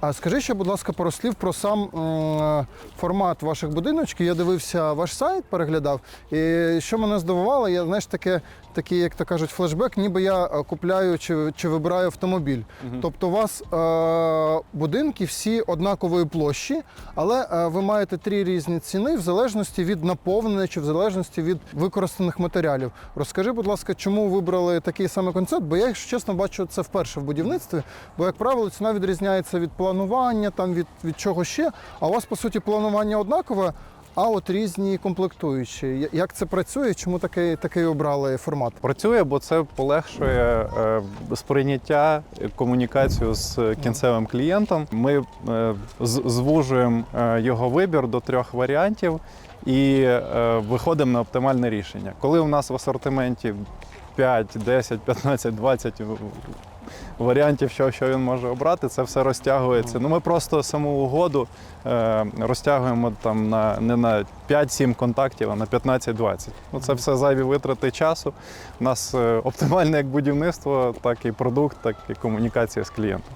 А скажи ще, будь ласка, пару слів про сам формат ваших будиночків. Я дивився ваш сайт, переглядав. І що мене здивувало, я знаєш, таке, такий, як то кажуть, флешбек, ніби я е, купляю чи, чи вибираю автомобіль. Тобто, у вас е, будинки всі однакової площі, але е, ви маєте три різні ціни в залежності від наповнення чи в залежності від використаних матеріалів. Розкажи, будь ласка, чому вибрали такий саме концепт? Бо я, якщо чесно, бачу це вперше в будівництві. Бо, як правило, ціна відрізняється від планування, там від, від чого ще. А у вас, по суті, планування однакове, а от різні комплектуючі. Як це працює? Чому такий, такий обрали формат? Працює, бо це полегшує е, сприйняття, комунікацію з кінцевим клієнтом. Ми е, звужуємо е, його вибір до трьох варіантів і виходимо на оптимальне рішення. Коли у нас в асортименті 5, 10, 15, 20 варіантів, що, що він може обрати, це все розтягується. Ну, ми просто саму угоду е, розтягуємо там на не на 5-7 контактів, а на 15-20. Ну, це все зайві витрати часу. У нас е, оптимальне як будівництво, так і продукт, так і комунікація з клієнтом.